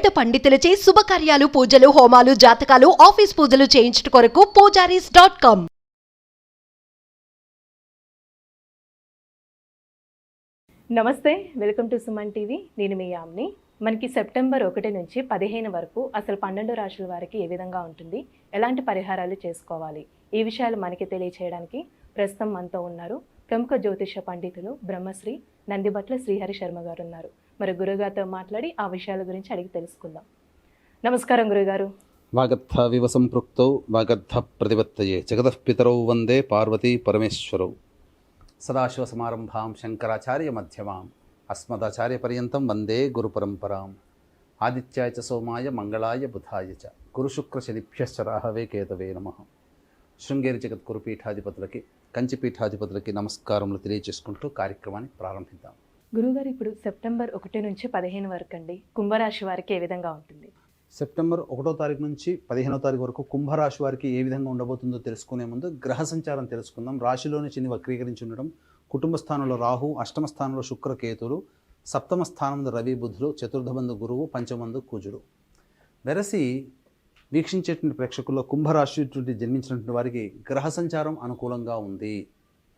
వేద పండితులచే శుభకార్యాలు పూజలు హోమాలు జాతకాలు ఆఫీస్ పూజలు చేయించుట కొరకు పూజారీస్ డాట్ కామ్. నమస్తే వెల్కమ్ టు సుమన్ టీవీ. నేను మీ యామ్ని. మనకి సెప్టెంబర్ ఒకటి నుంచి పదిహేను వరకు అసలు పన్నెండు రాశుల వారికి ఏ విధంగా ఉంటుంది? ఎలాంటి పరిహారాలు చేసుకోవాలి? ఈ విషయాలు మనకి తెలియచేయడానికి ప్రస్తుతం మనతో ఉన్నారు ప్రముఖ జ్యోతిష పండితులు బ్రహ్మశ్రీ నందిబట్ల శ్రీహరి శర్మ గారు ఉన్నారు. మరి గురుగారితో మాట్లాడి ఆ విషయాల గురించి అడిగి తెలుసుకుందాం. నమస్కారం గురుగారు. వాగర్థ వివ సంపృక్తౌ వాగర్థ ప్రతిపత్తయే. జగదఃపితరౌ వందే పార్వతీ పరమేశ్వరౌ. సదాశివసమారంభాం శంకరాచార్య మధ్యమాం అస్మదాచార్యపర్యంతం వందే గురుపరంపరాం. ఆదిత్యాయ చ సోమాయ మంగళాయ బుధాయ చ. గురుశుక్రశనిభ్యశ్చ రాహవే కేతవే నమ. శృంగేరి జగద్గురు పీఠాధిపతులకి కంచి పీఠాధిపతులకి నమస్కారములు తెలియజేసుకుంటూ కార్యక్రమాన్ని ప్రారంభిద్దాం. గురుగారు ఇప్పుడు సెప్టెంబర్ ఒకటి నుంచి పదిహేను వరకు అండి కుంభరాశి వారికి ఏ విధంగా ఉంటుంది? సెప్టెంబర్ ఒకటో తారీఖు నుంచి పదిహేనో తారీఖు వరకు కుంభరాశి వారికి ఏ విధంగా ఉండబోతుందో తెలుసుకునే ముందు గ్రహ సంచారం తెలుసుకుందాం. రాశిలోని చిన్ని వక్రీకరించి ఉండడం కుటుంబ స్థానంలో రాహు అష్టమ స్థానంలో శుక్ర కేతులు సప్తమ స్థానంలో రవి బుధులు చతుర్థబంధు గురువు పంచమందు కుజుడు. వెరసి వీక్షించేటువంటి ప్రేక్షకుల్లో కుంభరాశి నుండి జన్మించినటువంటి వారికి గ్రహ సంచారం అనుకూలంగా ఉంది.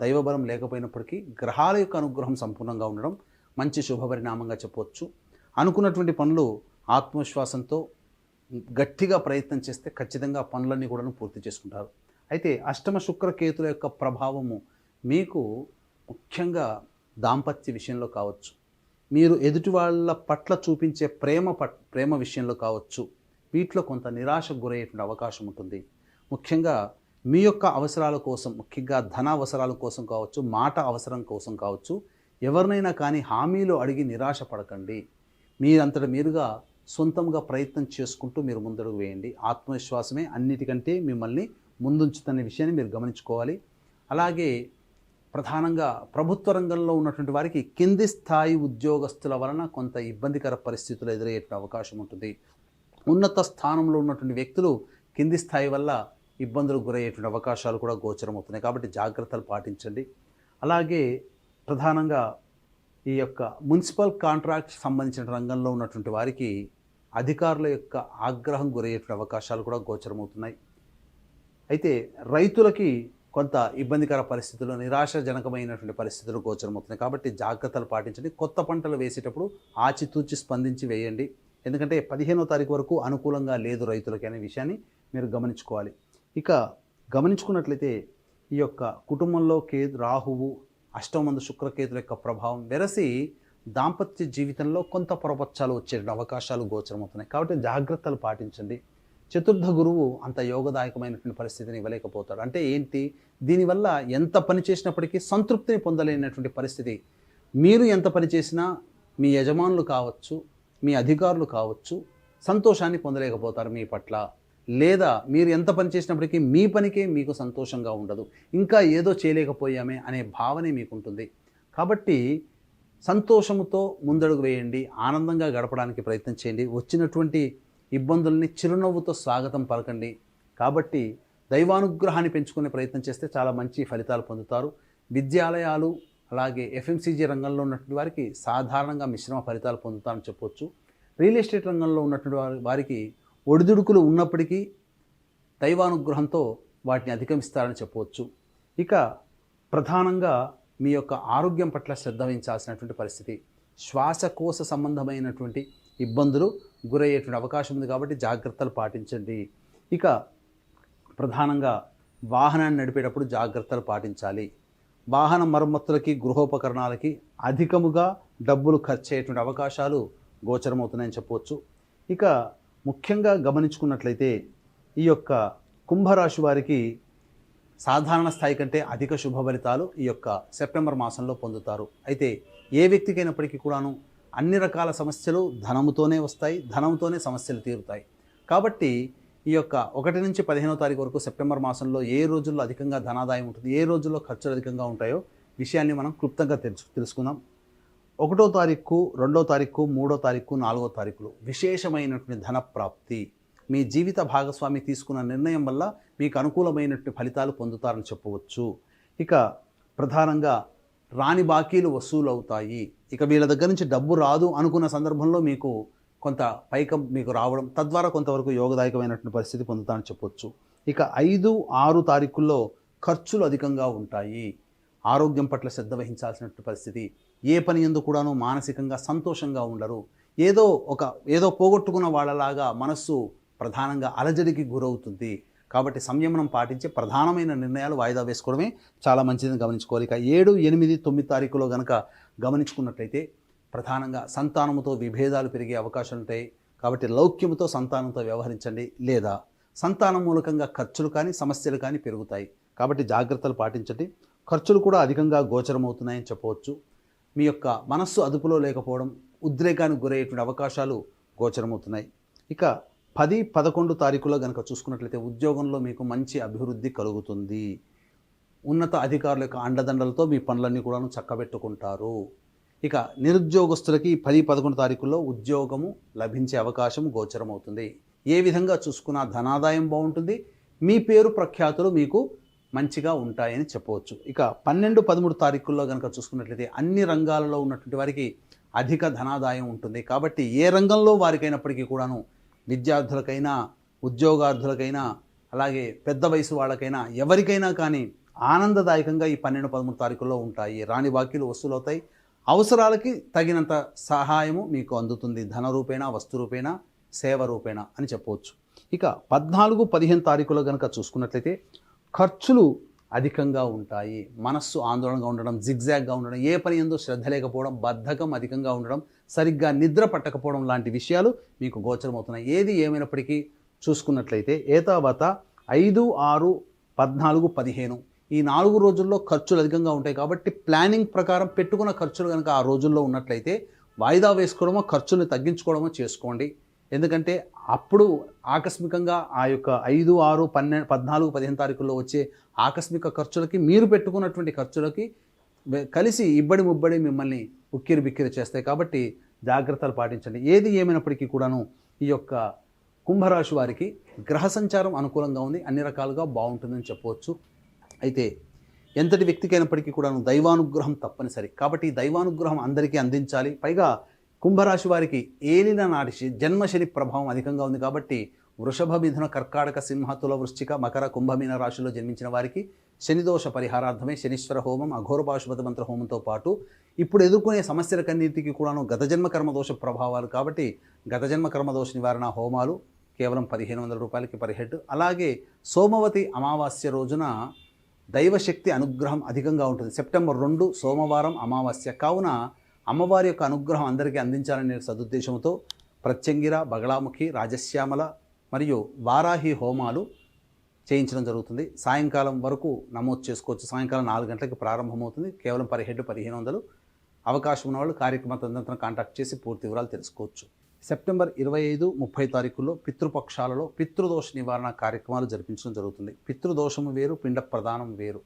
దైవబలం లేకపోయినప్పటికీ గ్రహాల యొక్క అనుగ్రహం సంపూర్ణంగా ఉండడం మంచి శుభపరిణామంగా చెప్పవచ్చు. అనుకున్నటువంటి పనులు ఆత్మవిశ్వాసంతో గట్టిగా ప్రయత్నం చేస్తే ఖచ్చితంగా పనులన్నీ కూడా పూర్తి చేసుకుంటారు. అయితే అష్టమ శుక్రకేతుల యొక్క ప్రభావము మీకు ముఖ్యంగా దాంపత్య విషయంలో కావచ్చు. మీరు ఎదుటి వాళ్ళ పట్ల చూపించే ప్రేమ పట్ ప్రేమ విషయంలో కావచ్చు. వీటిలో కొంత నిరాశకు గురయ్యేటువంటి అవకాశం ఉంటుంది. ముఖ్యంగా మీ యొక్క అవసరాల కోసం ముఖ్యంగా ధన అవసరాల కోసం కావచ్చు మాట అవసరం కోసం కావచ్చు ఎవరినైనా కానీ హామీలు అడిగి నిరాశ పడకండి మీరంతట మీరుగా సొంతంగా ప్రయత్నం చేసుకుంటూ మీరు ముందడుగు వేయండి. ఆత్మవిశ్వాసమే అన్నిటికంటే మిమ్మల్ని ముందుంచుతున్న విషయాన్ని మీరు గమనించుకోవాలి. అలాగే ప్రధానంగా ప్రభుత్వ రంగంలో ఉన్నటువంటి వారికి కింది స్థాయి ఉద్యోగస్తుల వలన కొంత ఇబ్బందికర పరిస్థితులు ఎదురయ్యే అవకాశం ఉంటుంది. ఉన్నత స్థానంలో ఉన్నటువంటి వ్యక్తులు కింది స్థాయి వల్ల ఇబ్బందులకు గురయ్యేటువంటి అవకాశాలు కూడా గోచరమవుతున్నాయి. కాబట్టి జాగ్రత్తలు పాటించండి. అలాగే ప్రధానంగా ఈ యొక్క మున్సిపల్ కాంట్రాక్ట్ సంబంధించిన రంగంలో ఉన్నటువంటి వారికి అధికారుల యొక్క ఆగ్రహం గురయ్యేటువంటి అవకాశాలు కూడా గోచరమవుతున్నాయి. అయితే రైతులకి కొంత ఇబ్బందికర పరిస్థితులు నిరాశాజనకమైనటువంటి పరిస్థితులు గోచరమవుతున్నాయి. కాబట్టి జాగ్రత్తలు పాటించండి. కొత్త పంటలు వేసేటప్పుడు ఆచితూచి స్పందించి వేయండి. ఎందుకంటే పదిహేనో తారీఖు వరకు అనుకూలంగా లేదు రైతులకి అనే విషయాన్ని మీరు గమనించుకోవాలి. ఇక గమనించుకున్నట్లయితే ఈ యొక్క కుటుంబంలో కే రాహువు అష్టమందు శుక్రకేతుల యొక్క ప్రభావం వెరసి దాంపత్య జీవితంలో కొంత పొరపచ్చాలు వచ్చే అవకాశాలు గోచరమవుతున్నాయి. కాబట్టి జాగ్రత్తలు పాటించండి. చతుర్థ గురువు అంత యోగదాయకమైనటువంటి పరిస్థితిని ఇవ్వలేకపోతాడు. అంటే ఏంటి? దీనివల్ల ఎంత పని చేసినప్పటికీ సంతృప్తిని పొందలేనటువంటి పరిస్థితి. మీరు ఎంత పని చేసినా మీ యజమానులు కావచ్చు మీ అధికారులు కావచ్చు సంతోషాన్ని పొందలేకపోతారు మీ పట్ల. లేదా మీరు ఎంత పని చేసినప్పటికీ మీ పనికే మీకు సంతోషంగా ఉండదు. ఇంకా ఏదో చేయలేకపోయామే అనే భావనే మీకు ఉంటుంది కాబట్టి సంతోషముతో ముందడుగు వేయండి ఆనందంగా గడపడానికి ప్రయత్నం చేయండి వచ్చినటువంటి ఇబ్బందుల్ని చిరునవ్వుతో స్వాగతం పలకండి. కాబట్టి దైవానుగ్రహాన్ని పెంచుకునే ప్రయత్నం చేస్తే చాలా మంచి ఫలితాలు పొందుతారు. విద్యాలయాలు అలాగే ఎఫ్ఎంసీజీ రంగంలో ఉన్నటువంటి వారికి సాధారణంగా మిశ్రమ ఫలితాలు పొందుతారని చెప్పొచ్చు. రియల్ ఎస్టేట్ రంగంలో ఉన్నటువంటి వారి వారికి ఒడిదుడుకులు ఉన్నప్పటికీ దైవానుగ్రహంతో వాటిని అధిగమిస్తారని చెప్పవచ్చు. ఇక ప్రధానంగా మీ యొక్క ఆరోగ్యం పట్ల శ్రద్ధ వహించాల్సినటువంటి పరిస్థితి. శ్వాసకోశ సంబంధమైనటువంటి ఇబ్బందులు గురయ్యేటువంటి అవకాశం ఉంది కాబట్టి జాగ్రత్తలు పాటించండి. ఇక ప్రధానంగా వాహనాన్ని నడిపేటప్పుడు జాగ్రత్తలు పాటించాలి. వాహన మరమ్మతులకి గృహోపకరణాలకి అధికముగా డబ్బులు ఖర్చు అయ్యేటువంటి అవకాశాలు గోచరమవుతున్నాయని చెప్పవచ్చు. ఇక ముఖ్యంగా గమనించుకున్నట్లయితే ఈ యొక్క కుంభరాశి వారికి సాధారణ స్థాయి కంటే అధిక శుభ ఫలితాలు ఈ యొక్క సెప్టెంబర్ మాసంలో పొందుతారు. అయితే ఏ వ్యక్తికైనప్పటికీ కూడాను అన్ని రకాల సమస్యలు ధనముతోనే వస్తాయి ధనంతోనే సమస్యలు తీరుతాయి. కాబట్టి ఈ యొక్క ఒకటి నుంచి పదిహేనో తారీఖు వరకు సెప్టెంబర్ మాసంలో ఏ రోజుల్లో అధికంగా ధనాదాయం ఉంటుంది ఏ రోజుల్లో ఖర్చులు అధికంగా ఉంటాయో విషయాన్ని మనం క్లుప్తంగా తెలుసు తెలుసుకుందాం. ఒకటో తారీఖు రెండో తారీఖు మూడో తారీఖు నాలుగో తారీఖులు విశేషమైనటువంటి ధన ప్రాప్తి మీ జీవిత భాగస్వామి తీసుకున్న నిర్ణయం వల్ల మీకు అనుకూలమైనటువంటి ఫలితాలు పొందుతారని చెప్పవచ్చు. ఇక ప్రధానంగా రాని బాకీలు వసూలు అవుతాయి ఇక వీళ్ళ దగ్గర నుంచి డబ్బు రాదు అనుకున్న సందర్భంలో మీకు కొంత పైకం మీకు రావడం తద్వారా కొంతవరకు యోగదాయకమైనటువంటి పరిస్థితి పొందుతానని చెప్పొచ్చు. ఇక ఐదు ఆరు తారీఖుల్లో ఖర్చులు అధికంగా ఉంటాయి. ఆరోగ్యం పట్ల శ్రద్ధ వహించాల్సినటువంటి పరిస్థితి. ఏ పని ఎందు కూడాను మానసికంగా సంతోషంగా ఉండరు. ఏదో ఒక ఏదో పోగొట్టుకున్న వాళ్ళలాగా మనస్సు ప్రధానంగా అలజడికి గురవుతుంది. కాబట్టి సంయమనం పాటించి ప్రధానమైన నిర్ణయాలు వాయిదా వేసుకోవడమే చాలా మంచిదని గమనించుకోవాలి. ఇక ఏడు ఎనిమిది తొమ్మిది తారీఖులో గనక గమనించుకున్నట్లయితే ప్రధానంగా సంతానముతో విభేదాలు పెరిగే అవకాశం ఉంటాయి. కాబట్టి లౌక్యముతో సంతానంతో వ్యవహరించండి లేదా సంతానం మూలకంగా ఖర్చులు కానీ సమస్యలు కానీ పెరుగుతాయి. కాబట్టి జాగ్రత్తలు పాటించండి. ఖర్చులు కూడా అధికంగా గోచరమవుతున్నాయని చెప్పవచ్చు. మీ యొక్క మనస్సు అదుపులో లేకపోవడం ఉద్రేకానికి గురయ్యేటువంటి అవకాశాలు గోచరమవుతున్నాయి. ఇక పది పదకొండు తారీఖులో కనుక చూసుకున్నట్లయితే ఉద్యోగంలో మీకు మంచి అభివృద్ధి కలుగుతుంది. ఉన్నత అధికారుల యొక్క అండదండలతో మీ పనులన్నీ కూడాను చక్కబెట్టుకుంటారు. ఇక నిరుద్యోగస్తులకి పది పదకొండు తారీఖుల్లో ఉద్యోగము లభించే అవకాశం గోచరమవుతుంది. ఏ విధంగా చూసుకున్నా ధనాదాయం బాగుంటుంది. మీ పేరు ప్రఖ్యాతులు మీకు మంచిగా ఉంటాయని చెప్పవచ్చు. ఇక పన్నెండు పదమూడు తారీఖుల్లో కనుక చూసుకున్నట్లయితే అన్ని రంగాలలో ఉన్నటువంటి వారికి అధిక ధనాదాయం ఉంటుంది. కాబట్టి ఏ రంగంలో వారికైనప్పటికీ కూడాను విద్యార్థులకైనా ఉద్యోగార్థులకైనా అలాగే పెద్ద వయసు వాళ్ళకైనా ఎవరికైనా కానీ ఆనందదాయకంగా ఈ పన్నెండు పదమూడు తారీఖుల్లో ఉంటాయి. రాని బాకీలు వసూలవుతాయి. అవసరాలకి తగినంత సహాయము మీకు అందుతుంది. ధన రూపేణ వస్తు రూపేణ సేవ రూపేణ అని చెప్పవచ్చు. ఇక పద్నాలుగు పదిహేను తారీఖులో కనుక చూసుకున్నట్లయితే ఖర్చులు అధికంగా ఉంటాయి. మనస్సు ఆందోళనగా ఉండడం జిగ్జాగ్గా ఉండడం ఏ పని ఎందో శ్రద్ధ లేకపోవడం బద్ధకం అధికంగా ఉండడం సరిగ్గా నిద్ర పట్టకపోవడం లాంటి విషయాలు మీకు గోచరమవుతున్నాయి. ఏది ఏమైనప్పటికీ చూసుకున్నట్లయితే ఏతావత ఐదు ఆరు పద్నాలుగు పదిహేను ఈ నాలుగు రోజుల్లో ఖర్చులు అధికంగా ఉంటాయి కాబట్టి ప్లానింగ్ ప్రకారం పెట్టుకున్న ఖర్చులు కనుక ఆ రోజుల్లో ఉన్నట్లయితే వాయిదా వేసుకోవడమో ఖర్చుల్ని తగ్గించుకోవడమో చేసుకోండి. ఎందుకంటే అప్పుడు ఆకస్మికంగా ఆ యొక్క ఐదు ఆరు పన్నెండు పద్నాలుగు పదిహేను తారీఖుల్లో వచ్చే ఆకస్మిక ఖర్చులకి మీరు పెట్టుకున్నటువంటి ఖర్చులకి కలిసి ఇబ్బడి ముబ్బడి మిమ్మల్ని ఉక్కిరి బిక్కిరి చేస్తాయి. కాబట్టి జాగ్రత్తలు పాటించండి. ఏది ఏమైనప్పటికీ కూడాను ఈ యొక్క కుంభరాశి వారికి గ్రహ సంచారం అనుకూలంగా ఉంది. అన్ని రకాలుగా బాగుంటుందని చెప్పవచ్చు. అయితే ఎంతటి వ్యక్తికైనప్పటికీ కూడాను దైవానుగ్రహం తప్పనిసరి. కాబట్టి ఈ దైవానుగ్రహం అందరికీ అందించాలి. పైగా కుంభరాశి వారికి ఏలిన నాటి జన్మశని ప్రభావం అధికంగా ఉంది కాబట్టి వృషభ మిథున కర్కాటక సింహ తుల వృశ్చిక మకర కుంభమీన రాశిలో జన్మించిన వారికి శనిదోష పరిహారార్థమే శనీశ్వర హోమం అఘోరపాశుపత మంత్ర హోమంతో పాటు ఇప్పుడు ఎదుర్కొనే సమస్యల కన్నింటికి కూడాను గత జన్మ కర్మదోష ప్రభావాలు కాబట్టి గత జన్మ కర్మదోష నివారణ హోమాలు కేవలం పదిహేను వందల రూపాయలకి పర్ హెడ్ అలాగే సోమవతి అమావాస్య రోజున దైవశక్తి అనుగ్రహం అధికంగా ఉంటుంది. సెప్టెంబర్ రెండు సోమవారం అమావాస్య. కావున అమ్మవారి యొక్క అనుగ్రహం అందరికీ అందించాలనే సదుద్దేశంతో ప్రత్యంగిర బగళాముఖి రాజశ్యామల మరియు వారాహి హోమాలు చేయించడం జరుగుతుంది. సాయంకాలం వరకు నమోదు చేసుకోవచ్చు. సాయంకాలం నాలుగు గంటలకి ప్రారంభమవుతుంది. కేవలం పదిహేడు పదిహేను వందలు అవకాశం ఉన్నవాళ్ళు కార్యక్రమ తదనంతరం కాంటాక్ట్ చేసి పూర్తి వివరాలు తెలుసుకోవచ్చు. సెప్టెంబర్ ఇరవై ఐదు ముప్పై తారీఖుల్లో పితృపక్షాలలో పితృదోష నివారణ కార్యక్రమాలు జరిపించడం జరుగుతుంది. పితృదోషము వేరు పిండ ప్రదానం వేరు.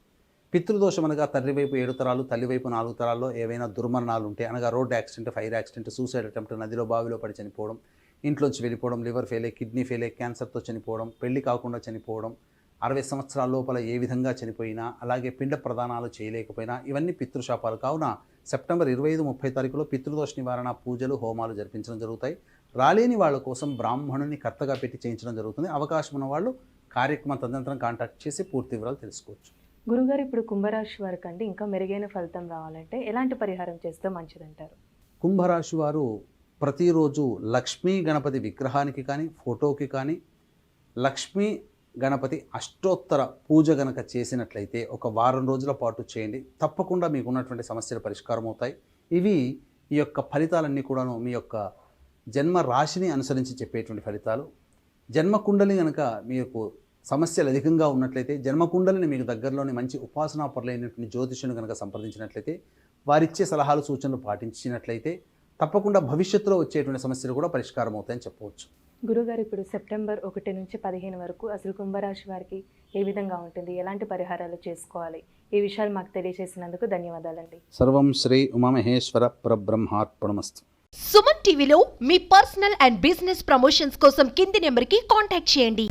పితృదోషం అనగా తండ్రి వైపు ఏడు తరాలు తల్లి వైపు నాలుగు తరాల్లో ఏవైనా దుర్మరణాలు ఉంటే అనగా road accident fire accident suicide attempt నదిలో బావిలో పడి చనిపోవడం ఇంట్లోంచి వెళ్ళిపోవడం లివర్ ఫెయిలే కిడ్నీ ఫెయిలే క్యాన్సర్తో చనిపోవడం పెళ్ళి కాకుండా చనిపోవడం అరవై సంవత్సరాల లోపల ఏ విధంగా చనిపోయినా అలాగే పిండ ప్రదానాలు చేయలేకపోయినా ఇవన్నీ పితృశాపాలు. కావున సెప్టెంబర్ ఇరవై ఐదు ముప్పై తారీఖులో పితృదోష నివారణ పూజలు హోమాలు జరిపించడం జరుగుతాయి. రాలేని వాళ్ళ కోసం బ్రాహ్మణుని కర్తగా పెట్టి చేయించడం జరుగుతుంది. అవకాశం ఉన్న వాళ్ళు కార్యక్రమం తదనంతరం కాంటాక్ట్ చేసి పూర్తి వివరాలు తెలుసుకోవచ్చు. గురుగారు ఇప్పుడు కుంభరాశి వారికి అండి ఇంకా మెరుగైన ఫలితం రావాలంటే ఎలాంటి పరిహారం చేస్తే మంచిదంటారు? కుంభరాశి వారు ప్రతిరోజు లక్ష్మీ గణపతి విగ్రహానికి కానీ ఫోటోకి కానీ లక్ష్మీ గణపతి అష్టోత్తర పూజ గనక చేసినట్లయితే ఒక వారం రోజుల పాటు చేయండి. తప్పకుండా మీకు ఉన్నటువంటి సమస్యలు పరిష్కారం అవుతాయి. ఇవి ఈ యొక్క ఫలితాలన్నీ కూడాను మీ యొక్క జన్మ రాశిని అనుసరించి చెప్పేటువంటి ఫలితాలు. జన్మ కుండలి కనుక మీకు సమస్యలు అధికంగా ఉన్నట్లయితే జన్మ కుండలిని మీకు దగ్గరలోని మంచి ఉపాసనా పరులైనటువంటి జ్యోతిషుని కనుక సంప్రదించినట్లయితే వారిచ్చే సలహాలు సూచనలు పాటించినట్లయితే తప్పకుండా భవిష్యత్తులో వచ్చేటువంటి సమస్యలు కూడా పరిష్కారం అవుతాయని చెప్పవచ్చు. గురుగారు ఇప్పుడు సెప్టెంబర్ ఒకటి నుంచి పదిహేను వరకు అసలు కుంభరాశి వారికి ఏ విధంగా ఉంటుంది? ఎలాంటి పరిహారాలు చేసుకోవాలి? ఈ విషయాలు మాకు తెలియజేసినందుకు ధన్యవాదాలండి. సర్వం శ్రీ ఉమామహేశ్వర పరబ్రహ్మార్పణమస్తు. సుమన్ టీవీలో మీ పర్సనల్ అండ్ బిజినెస్ ప్రమోషన్స్ కోసం కింది నెంబర్కి కాంటాక్ట్ చేయండి.